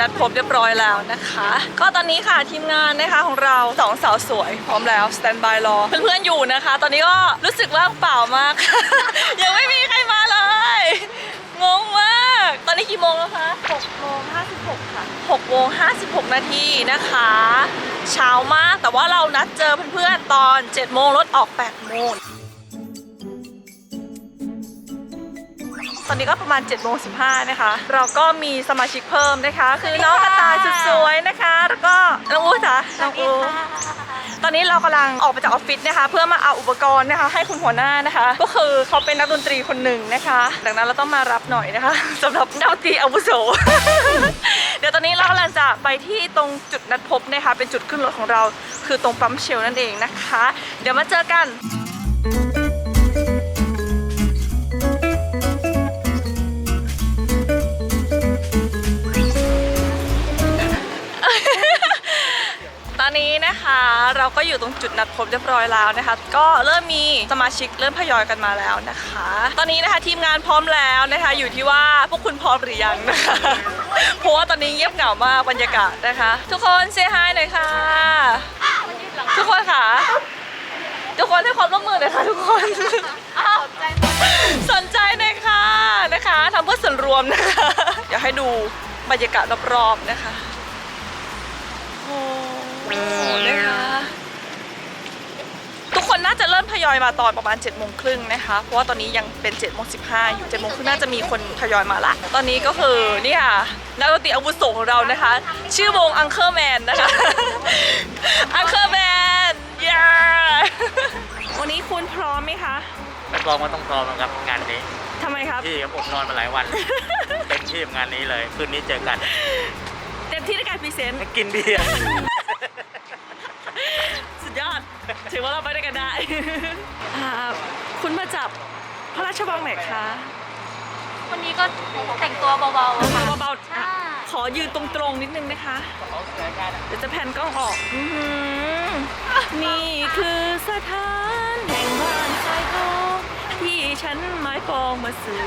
นัดพบเรียบร้อยแล้วนะคะ ก็ตอนนี้ค่ะทีมงานนะคะของเราสองสาวสวยพร้อมแล้วสแตนบายรอเพื่อนๆอยู่นะคะ ตอนนี้ก็รู้สึกว่างเปล่ามาก ยังไม่มีใครมาเลยงงมาก ตอนนี้กี่โมงแล้วคะ6โมง56 ค่ะ6โมง56 นาทีนะคะ เช้ามากแต่ว่าเรานัดเจอเพื่อนๆตอน 7 โมงรถออก 8 โมง อนนี้ก็ประมาณ7โมง15นะคะ เราก็มีสมาชิกเพิ่มนะคะ คือน้องกระต่ายสุดสวยนะคะ แล้วก็น้องอูจ๋าน้องอูตอนนี้เรากำลังออกมาจากออฟฟิศนะคะ เพื่อมาเอาอุปกรณ์นะคะ ให้คุณหัวหน้านะคะ ก็คือเขาเป็นนักดนตรีคนหนึ่งนะคะ ดังนั้นเราต้องมารับหน่อยนะคะสำหรับนักดนตรีอาวุโส เดี๋ยวตอนนี้เรากำลังจะไปที่ตรงจุดนัดพบนะคะ เป็นจุดขึ้นรถของเราคือตรงปั๊มเชลนั่นเองนะคะ เดี๋ยวมาเจอกัน นนี้นะคะ เราก็อยู่ตรงจุดนัดพบเรียบร้อยแล้วนะคะ ก็เริ่มมีสมาชิกเริ่มทยอยกันมาแล้วนะคะ ตอนนี้นะคะทีมงานพร้อมแล้วนะคะ อยู่ที่ว่าพวกคุณพร้อมหรือยังนะคะเพราะว่าตอนนี้เงียบเหงามากบรรยากาศนะคะ ทุกคนเซฮายหน่อยค่ะ ทุกคนค่ะ ทุกคนให้ความร่วมมือหน่อยค่ะทุกคนสนใจหน่อยค่ะนะคะทำเพื่อส่วนรวมนะคะอยากให้ดูบรรยากาศรอบๆนะคะ ทยอยมาตอนประมาณ7จ็ดโมงครึ่งนะคะ เพราะว่าตอนนี้ยังเป็น7จ็ดโมงสิอยู่7จ็ดโมงครึ่งน่าจะมีคนทยอยมาละ ตอนนี้ก็คือนี่ค่ะนักดนตรีอาวุโสของเรานะคะ ชื่อวง Uncle Man นะคะ Uncle Man ย้วันนี้คุณพร้อมไหมคะรับรองว่าต้องพร้อมนะครับงานนี้ทำไมครับพี่ครับอดนอนมาหลายวันเต็มที่กับงานนี้เลยคืนนี้เจอกันเต็มที่ในการพรีเซนต์กินเบียร์สุดยอด ถือว่าเราไปด้วยกันได้ อ่าคุณมาจับพระราชวังไหนคะวันนี้ก็แต่งตัวเบาๆอะค่ะ เบาๆอะขอยืนตรงๆนิดนึงนะคะ เดี๋ยวจะแผ่นกล้องออกอื้อหือนี่คือสถานแห่งบ้านทรายทองที่ฉันหมายปองมาสู่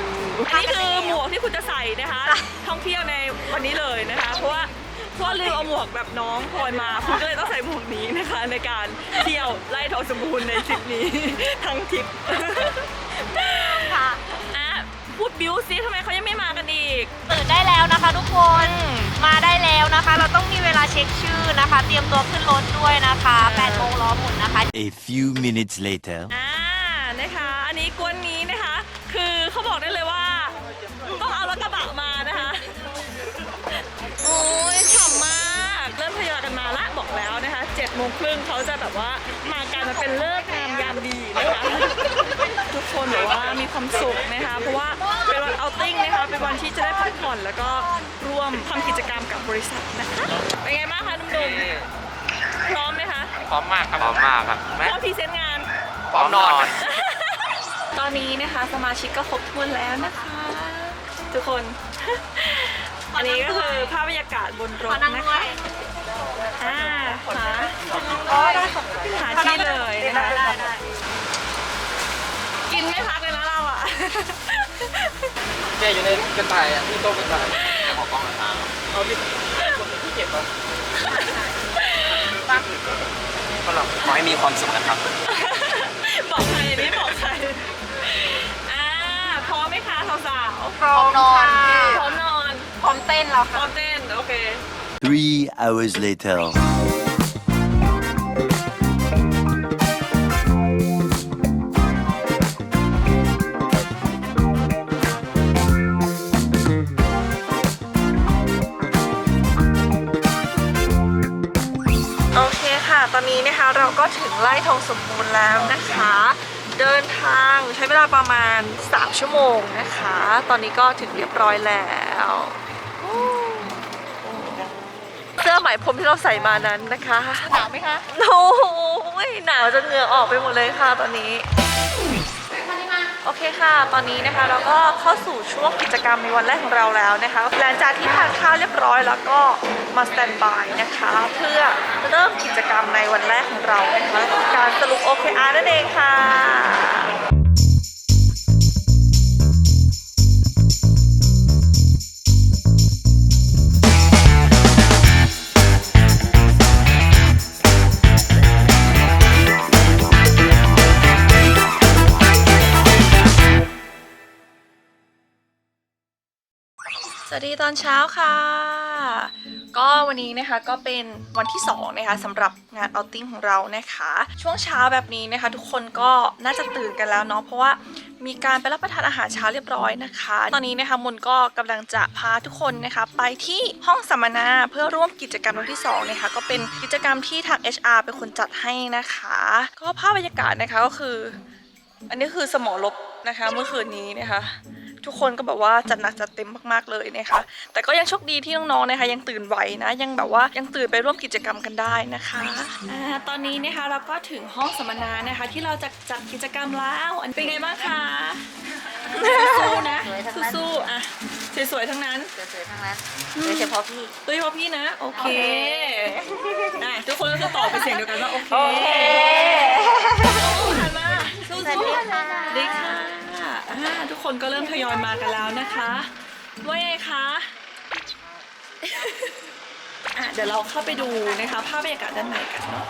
อันนี้คือหมวกที่คุณจะใส่นะคะ ท่องเที่ยวในวันนี้เลยนะคะ เพราะว่า เพราะว่าลืมเอาหมวกแบบน้องพลอยมาคุณก็เลยต้องใส่หมวกนี้นะคะ ในการเที่ยวไล่ทองสมบูรณ์ในทริปนี้ ทั้งทริปค่ะอะพูดบิวซิทำไมเขายังไม่มากันอีก ตื่นได้แล้วนะคะทุกคนมาได้แล้วนะคะ เราต้องมีเวลาเช็คชื่อนะคะ เตรียมตัวขึ้นรถด้วยนะคะ8โมงล้อหมุนนะคะ A few minutes later. อ่านะคะ อันนี้กวนนี้นะคะ คือเขาบอกได้เลยว่า ต้องเอารถกระบะมานะคะ โอ้ย แล้วนะคะ7จ็ดโมงครึ่งเขาจะแบบว่ามากันมาเป็นเลิกษ์งามยามดีนะคะทุกคนแบบว่ามีความสุขนะคะ เพราะว่าเป็นวันเอาติ้งนะคะเป็นวันที่จะได้พักผ่อนแล้วก็ร่วมทำกิจกรรมกับบริษัทนะคะเป็นไงบ้างคะหนุ่มๆพร้อมไหมคะพร้อมมากครับพร้อมมากครับพร้อมพรีเซนต์งานพร้อมนอน ตอนนี้นะคะสมาชิกก็ครบถ้วนแล้วนะคะ ทุกคนอันนี้ก็คือภาพบรรยากาศบนรขอถนั่งนะด้วคะย อ่าหาอ๋อได้ค่ะหาที่เลยนะคะได้ได้กินไม่พักเลยนะเราอะ แกอยู่ในกระต่ายอะที่โต๊ะกระต่ายขอกล้องหน่อยครับเอาที่ที่เก็บอะก็หลับขอให้มีความสุขนะครับ บอกใครอันนี้บอกใครอ่าพร้อมไหมคะสาวๆพร้อมนอนพร้อมนอน พร้อมเต้นแล้วพร้อมเต้น โอเค Three hours later. โอเคค่ะ ตอนนี้นะคะเราก็ถึงไร่ทองสมบูรณ์แล้วนะคะ เดินทางใช้เวลาประมาณ 3 ชั่วโมงนะคะ ตอนนี้ก็ถึงเรียบร้อยแล้ว เสื้อไหมพรมที่เราใส่มานั้นนะคะหนาวไหมคะโอ้ยหนาวจนเหงื่อออกไปหมดเลยค่ะตอนนี้โอเคค่ะ ตอนนี้นะคะเราก็เข้าสู่ช่วงกิจกรรมในวันแรกของเราแล้วนะคะ หลังจากที่ทานข้าวเรียบร้อยแล้วก็มาสแตนบายนะคะ เพื่อเริ่มกิจกรรมในวันแรกของเรานะคะการสรุป OKR นั่นเองค่ะ วัสดีตอนเช้าค่ะ ก็วันนี้นะคะก็เป็นวันที่2นะคะสำหรับงานเอาติ้งของเรานะคะ ช่วงเช้าแบบนี้นะคะ ทุกคนก็น่าจะตื่นกันแล้วเนาะเพราะว่ามีการไปรับประทานอาหารเช้าเรียบร้อยนะคะ ตอนนี้นะคะมนก็กำลังจะพาทุกคนนะคะ ไปที่ห้องสัมมนาเพื่อร่วมกิจกรรมวันที่2นะคะก็เป็นกิจกรรมที่ทาง HR เป็นคนจัดให้นะคะ ก็ภาพบรรยากาศนะคะก็คือ อันนี้คือสมอลบนะคะเมื่อคืนนี้นะคะ ทุกคนก็แบบว่าจัดหนักจัดเต็มมากๆเลยนะคะ แต่ก็ยังโชคดีที่น้องๆนะคะยังตื่นไหวนะ ยังแบบว่ายังตื่นไปร่วมกิจกรรมกันได้นะคะอ่าตอนนี้นะคะเราก็ถึงห้องสัมมนานะคะ ที่เราจะจัดกิจกรรมแล้วอันเป็นไงบ้างคะสู้ๆนะสวยทั้งนั้น สู้ๆอะสวยๆทั้งนั้น สวยๆทั้งนั้นโดยเฉพาะพี่ โดยเฉพาะพี่นะ โอเคได้ทุกคนก็คือตอบเป็นเสียงเดียวกันว่าโอเคโอเคหันมาสู้สวัสดีๆค่ะดีค่ะ อ่าทุกคนก็เริ่มทยอยมากันแล้วนะคะว่าไงคะอะเดี๋ยวเราเข้าไปดูนะคะภาพบรรยากาศด้านในกันเนาะ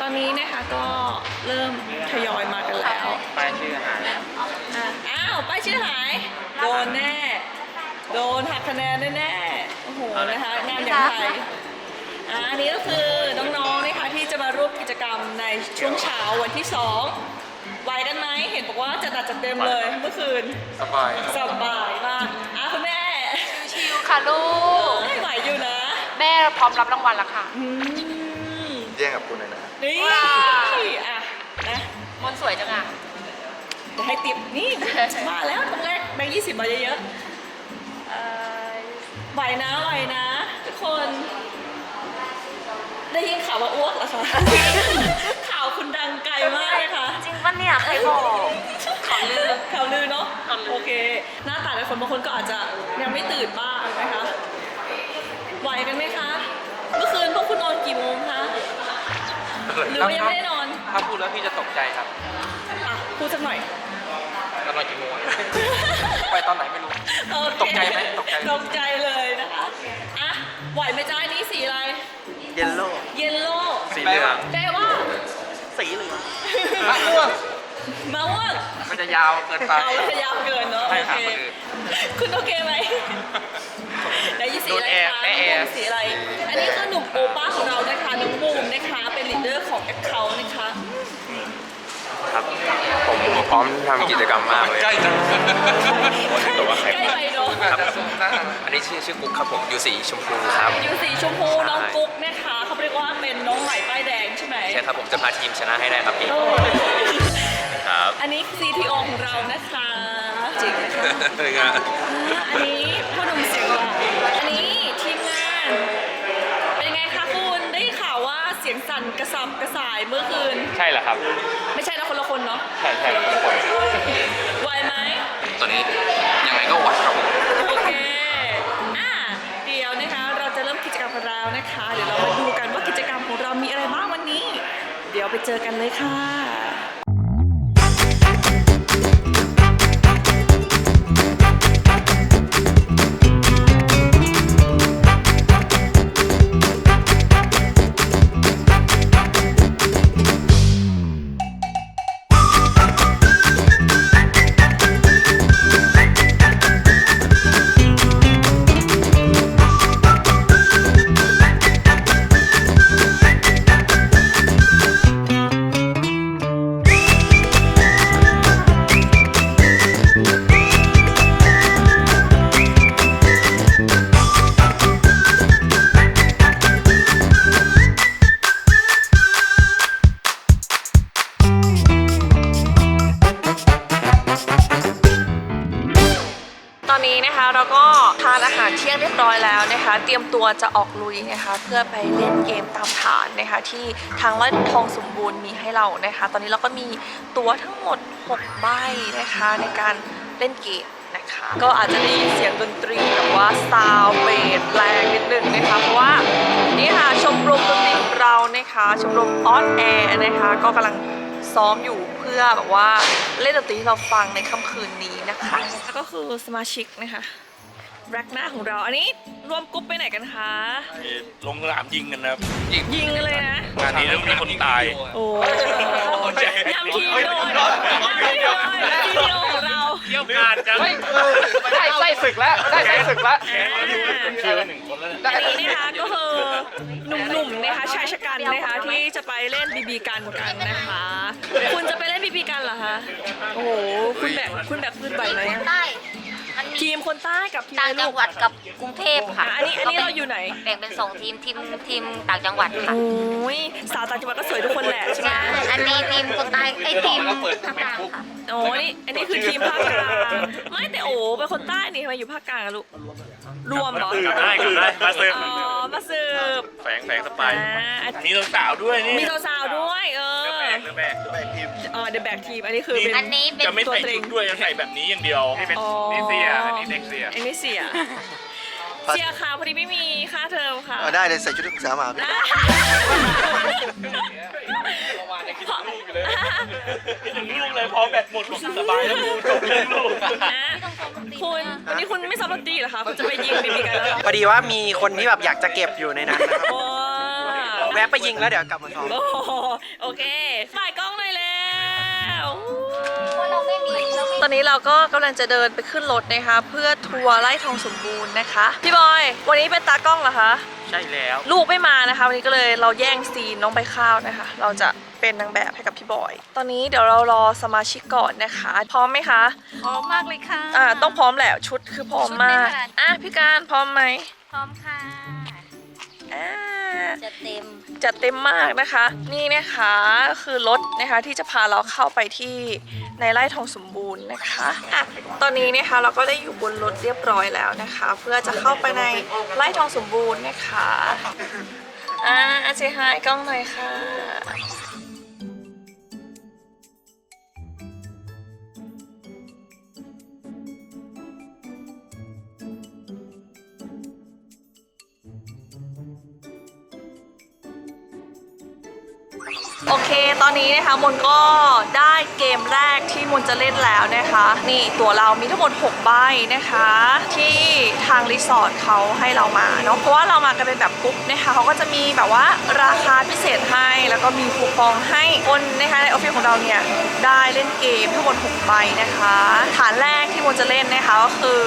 ตอนนี้นะคะก็เริ่มทยอยมากันแล้วป้ายชื่ออาหารอะอ้าวป้ายชื่อหายโดนแน่ โดนหักคะแนนแน่ๆโอ้โหนะคะงานอย่างไทยอะอันนี้ก็คือน้องๆนะคะที่จะมาร่วมกิจกรรมในช่วงเช้าวันที่สอง ไหวกันไหมเห็นบอกว่าจะดัดจัดเต็มเลยเมื่อคืนสบายสบายมากอะคุณแม่ชิวๆค่ะลูกเอ้ยไหวอยู่นะ แม่พร้อมรับรางวัลแล้วค่ะอืมแย่งกับคุณเลยนะนี่ว้าวอะนะมนต์สวยจังอะเดี๋ยวให้ติปนี่มาแล้วตรงแรกแบงค์ยี่สิบมาเยอะๆเอ่อไหวนะไหวนะทุกคน ได้ยินข่าวว่าอ้วกเหรอคะข่าว คุณดังไกลมากเลยค่ะจริงปะเนี่ยใครบอกขอลืมข่าวลือเนาะข่าวลือโอเค หน้าตาหลายคนบางคนก็อาจจะยังไม่ตื่นบ้างนะคะไหวกันไหมคะ เมื่อคืนพวกคุณนอนกี่โมงคะหรือว่ายังไม่ได้นอนถ้าพูดแล้วพี่จะตกใจครับอะพูดสักหน่อยตอนนอนกี่โมงอะไปตอนไหนไม่รู้โอเคตกใจไหมตกใจตกใจเลยนะคะอะไหวไหมจ้าอันนี้สีอะไร เยลโล่เยลโล่สีเหลือง มะม่วงมะม่วงมันจะยาวเกินไป เอาพยายามเกินเนาะใช่โอครับเคคนอื่นคุณโอเคไหมไหนยี่สีโดอะนไรแอร์คะแม่แอร์สีอะไร อันนี้คือหนุ่มโอป้าของเรานะคะน้องบูมนะคะ เป็นลีดเดอร์ของแอคเคาท์นะคะ ครับ ผมพร้อมทำกิจกรรมมากเลยใกล้จังตัวใครใกล้ไปเนาะอาจจะสูงหน้าอันนี้ชื่อชื่อกุ๊กครับผมอยู่สีชมพูครับยูสีชมพูน้องกุ๊กนะคะ เขาเรียกว่าเป็นน้องใหม่ป้ายแดง ใช่ไหมใช่ครับผมจะพาทีมชนะให้ได้ครับพี่โอ้ครับอันนี้ CTO ของเรานะคะจริงค่ะเป็นไงอ่าอันนี้ผู้หนุ่มเสียงหล่ออันนี้ทีมงาน เป็นไงคะคุณได้ข่าวว่าเสียงสั่นกระสับกระส่ายเมื่อคืน ใช่เหรอครับไม่ใช่นะคนละคนเนาะใช่ใช่ทุกคนไหวไหมตอนนี้ยังไงก็หวัดครับผม โอเค ยวไปเจอกันเลยค่ะ นนี้นะคะ เราก็ทานอาหารเที่ยงเรียบร้อยแล้วนะคะ เตรียมตัวจะออกลุยนะคะ เพื่อไปเล่นเกมตามฐานนะคะ ที่ทางร้านทองสมบูรณ์มีให้เรานะคะ ตอนนี้เราก็มีตัวทั้งหมด 6 ใบนะคะ ในการเล่นเกมนะคะก็อาจจะได้ยินเสียงดนตรีแบบว่าซาวเบสแรงนิดนึงนะคะเพราะว่านี่ค่ะชมรมดนตรีเรานะคะ ชมรมออนแอร์นะคะ ก็กำลังซ้อมอยู่ อแบบว่าเล่นดนตรีที่เราฟังในค่ำคืนนี้นะคะแล้วก็คือสมาชิกนะคะ แร็กหน้าของเราอันนี้รวมกรุ๊ปไปไหนกันคะลงสนามยิงกันนะครับยิงกันเลยนะ งานนี้ต้องมีคนตาย โอ้ยำทีมโดนยำทีมโดนทีมของเราเกี่ยวกาดจัง ได้ไส้ศึกแล้วได้ไส้ศึกแล้วชื่อหนึ่งคนแล้วอันนี้นะคะก็คือหนุ่มๆนะคะชายชะกันนะคะที่จะไปเล่นบีบีกันกันนะคะ คุณจะไปเล่นบีบีกันเหรอคะ โอ้โหคุณแบกคุณแบกปืนไหวไหมอะใต้มันมี ทีมคนใต้กับทีมต่างอะไรจัลูงกหวัดกับกรุงเทพค่ะอะ อันนี้อันนี้เราอยู่ไหนแบ่งเป็นสองทีมทีมทีมต่างจังหวัดค่ะ โอ้ยสาวต่างจังหวัดก็สวยทุกคนแหละใช่ไหมใช่อันนี้ทีมคนใต้ไอ้ทีมภาคกลางค่ะ โอ้นี่อันนี้คือทีมภาคกลางไม่แต่โอ้เป็นคนใต้นี่ทำไมอยู่ภาคกลางอะลูกรวมเหรอสืบได้คือได้มาสืบอ๋อมาสืบแฝงแฝงสไปายอ่ามีสาวๆด้วยนี่มีสาวๆด้วย เออแบกหรือแบกหรือแบกทีมอ๋อเดอะแบกทีมอันนี้คือเป็น อันนี้เป็นจะไม่ใส่ชุดด้วยจะใส่แบบนี้อย่างเดียวนี่เป็นอ๋อ นี่เสียอันนี้เด็กเสียอันนี้เสียเสียค่ะพอดีไม่มีค่าเทอมค่ะ เอาได้เลยใส่ชุดนักศึกษามา ถึงลูกเลยพอแบตหมดก็สบายแล้วกูจบเรื่องลูกนะคุณวันนี้คุณไม่ซ้อมดนตรีเหรอคะคุณจะไปยิงบีบีกันแล้วเหรอพอดีว่ามีคนที่แบบอยากจะเก็บอยู่ในนั้นนะครับโอ้แวะไปยิงแล้วเดี๋ยวกลับมาซ้อมโอ้โอเคฝ่ายกล้องหน่อยแล้วเพราะเราไม่มีเราไม่ตอนนี้เราก็กำลังจะเดินไปขึ้นรถนะคะ เพื่อทัวร์ไล่ทองสมบูรณ์นะคะ พี่บอย วันนี้เป็นตากล้องเหรอคะ ใช่แล้ว ลูกไม่มานะคะ วันนี้ก็เลยเราแย่งซีนน้องใบข้าวนะคะ เราจะ เป็นนางแบบให้กับพี่บอย ตอนนี้เดี๋ยวเรารอสมาชิกก่อนนะคะ พร้อมไหมคะ พร้อมมากเลยค่ะอ่าต้องพร้อมแหละชุดคือพร้อมมากชุดไม่ทันอะพี่การพร้อมไหมพร้อมค่ะอ่าจะเต็มจัดเต็มมากนะคะ นี่นะคะคือรถนะคะที่จะพาเราเข้าไปที่ในไร่ทองสมบูรณ์นะคะอะตอนนี้นะคะเราก็ได้อยู่บนรถเรียบร้อยแล้วนะคะ เพื่อจะเข้าไปในไร่ทองสมบูรณ์นะคะอ่าอาเซฮายกล้องหน่อยค่ะ อนนี้นะคะมนก็ได้เกมแรกที่มนจะเล่นแล้วนะคะ นี่ตัวเรามีทั้งหมด6ใบนะคะ ที่ทางรีสอร์ทเขาให้เรามาเนาะเพราะว่าเรามากันเป็นแบบกรุ๊ปนะคะเขาก็จะมีแบบว่าราคาพิเศษให้แล้วก็มีคูปองให้คนนะคะในออฟฟิศของเราเนี่ยได้เล่นเกมทั้งหมด6ใบนะคะ ฐานแรกที่มนจะเล่นนะคะก็คือ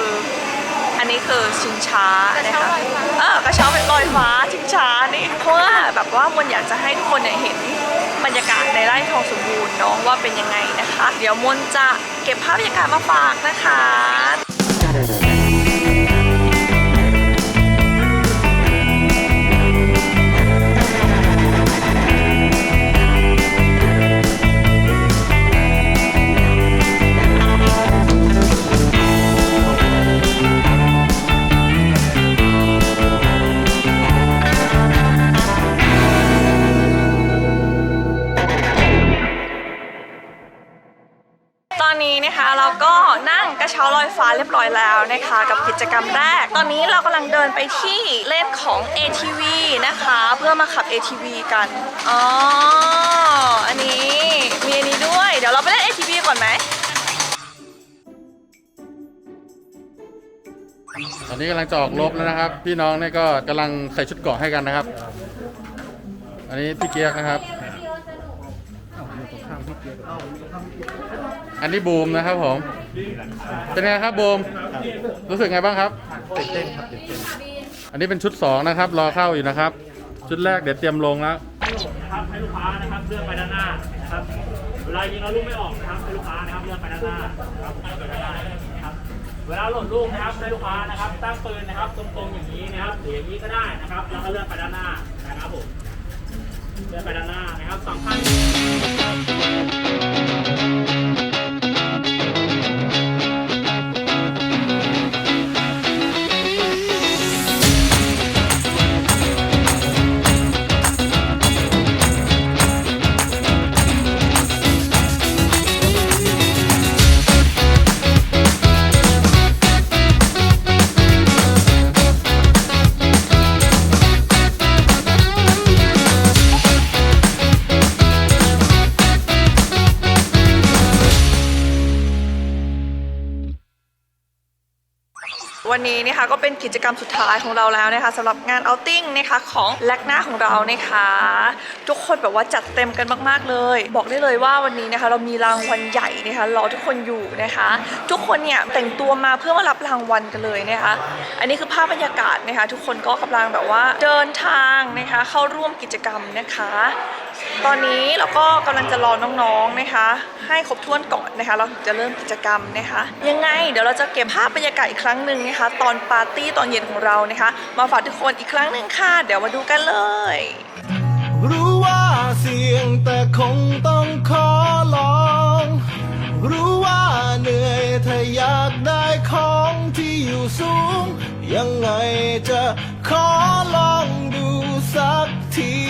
อันนี้คือชิงช้านะคะเออกระเช้าเป็นลอยฟ้าชิงช้านี่เพราะว่าแบบว่ามนอยากจะให้ทุกคนเนี่ยเห็น บรรยากาศในไร่ทองสมบูรณ์น้องว่าเป็นยังไงนะคะ เดี๋ยวมนจะเก็บภาพบรรยากาศมาฝากนะคะ เรียบร้อยแล้วนะคะกับกิจกรรมแรก ตอนนี้เรากำลังเดินไปที่เล่นของ ATV นะคะ เพื่อมาขับ ATV กัน อ๋อ อันนี้มีอันนี้ด้วย เดี๋ยวเราไปเล่น ATV ก่อนไหม ตอนนี้กำลังจะออกรบแล้วนะครับ พี่น้องเนี่ยก็กำลังใส่ชุดเกราะให้กันนะครับ อันนี้พี่เกียร์นะครับอั อันนี้บูมนะครับผม เป็นไงครับบูม รู้สึกไงบ้างครับ ตื่นเต้นครับตื่นเต้นอันนี้เป็นชุดสองนะครับ รอเข้าอยู่นะครับ ชุดแรกเดี๋ยวเตรียมลงแล้วครับให้ลูกค้านะครับเลื่อนไปด้านหน้านะครับเวลายิงแล้วลูกไม่ออกนะครับให้ลูกค้านะครับเลื่อนไปด้านหน้าครับเลื่อนไปด้านหน้านะครับเวลาหล่นลูกนะครับให้ลูกค้านะครับตั้งปืนนะครับตรงๆอย่างนี้นะครับหรืออย่างนี้ก็ได้นะครับแล้วก็เลื่อนไปด้านหน้านะครับผมเลื่อนไปด้านหน้านะครับสองข้าง เป็นกิจกรรมสุดท้ายของเราแล้วนะคะสำหรับงานเอาติ้งนะคะของแลกหน้าของเรานะคะ ทุกคนแบบว่าจัดเต็มกันมากๆเลย บอกได้เลยว่าวันนี้นะคะ เรามีรางวัลใหญ่นะคะรอทุกคนอยู่นะคะ ทุกคนเนี่ยแต่งตัวมาเพื่อมารับรางวัลกันเลยนะคะ อันนี้คือภาพบรรยากาศนะคะ ทุกคนก็กำลังแบบว่าเดินทางนะคะ เข้าร่วมกิจกรรมนะคะ ตอนนี้เราก็กำลังจะรอน้องๆนะคะ ให้ครบถ้วนก่อนนะคะ เราถึงจะเริ่มกิจกรรมนะคะ ยังไงเดี๋ยวเราจะเก็บภาพบรรยากาศอีกครั้งหนึ่งนะคะ ตอนปาร์ตี้ตอนเย็นของเรานะคะ มาฝากทุกคนอีกครั้งหนึ่งค่ะ เดี๋ยวมาดูกันเลย รู้ว่าเสี่ยงแต่คงต้องขอลอง รู้ว่าเหนื่อยถ้าอยากได้ของที่อยู่สูง ยังไงจะขอลองดูสักที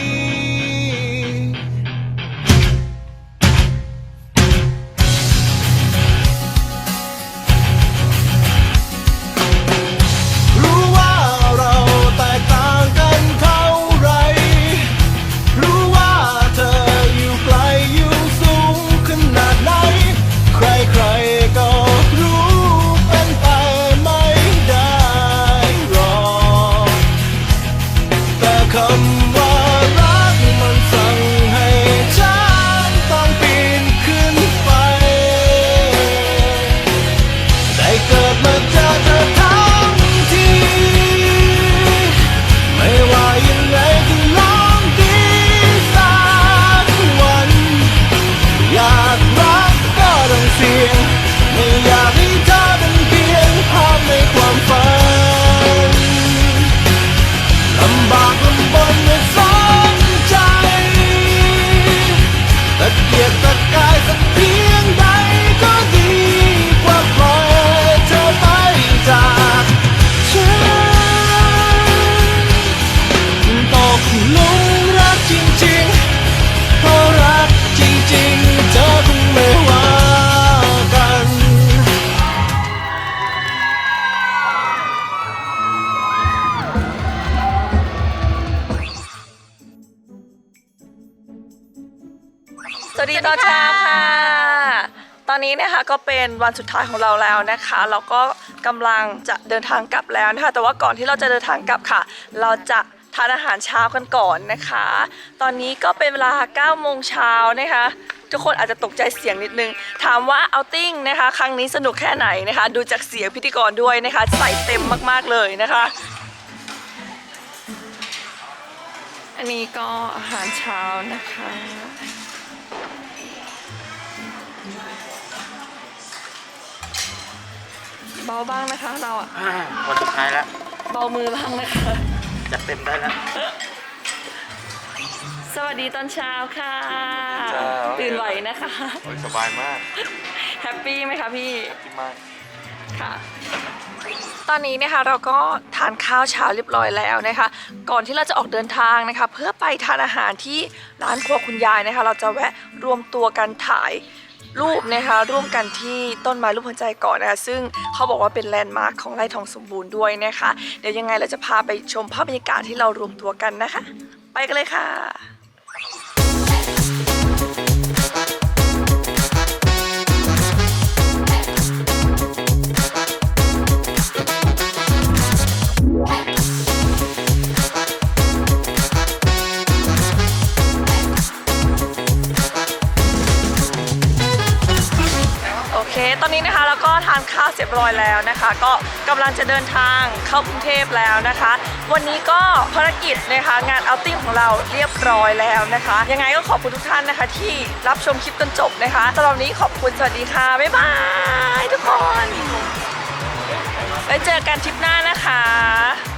เป็นวันสุดท้ายของเราแล้วนะคะ เราก็กำลังจะเดินทางกลับแล้วนะคะ แต่ว่าก่อนที่เราจะเดินทางกลับค่ะ เราจะทานอาหารเช้ากันก่อนนะคะ ตอนนี้ก็เป็นเวลา9โมงเช้านะคะ ทุกคนอาจจะตกใจเสียงนิดนึง ถามว่าเอาติ้งนะคะ ครั้งนี้สนุกแค่ไหนนะคะ ดูจากเสียงพิธีกรด้วยนะคะ ใส่เต็มมากๆเลยนะคะ อันนี้ก็อาหารเช้านะคะ เบาบ้างนะคะ เราอะวันสุดท้ายแล้วเบามือบ้างนะคะจัดเต็มได้แล้ว สวัสดีตอนเช้าค่ะเช้า ตื่นไหวนะคะ โอ้ยสบายมากแฮปปี้ไหมคะพี่ที่มาก ค่ะ ตอนนี้นะคะเราก็ทานข้าวเช้าเรียบร้อยแล้วนะคะ ก่อนที่เราจะออกเดินทางนะคะ เพื่อไปทานอาหารที่ร้านครัวคุณยายนะคะ เราจะแวะรวมตัวกันถ่าย รูปนะคะร่วมกันที่ต้นไม้รูปหัวใจก่อนนะคะซึ่งเขาบอกว่าเป็นแลนด์มาร์คของไร่ทองสมบูรณ์ด้วยนะคะ เดี๋ยวยังไงเราจะพาไปชมภาพบรรยากาศที่เรารวมตัวกันนะคะ ไปกันเลยค่ะาก็ทานข้าวเสร็จร้อยแล้วนะคะ ก็กำลังจะเดินทางเข้ากรุงเทพแล้วนะคะ วันนี้ก็ภารกิจนะคะงานเอาติ้งของเราเรียบร้อยแล้วนะคะ ยังไงก็ขอบคุณทุกท่านนะคะ ที่รับชมคลิปจนจบนะคะสำหรับวันนี้ขอบคุณสวัสดีค่ะบ๊ายบายทุกคนไว้เจอกันทริปหน้านะคะ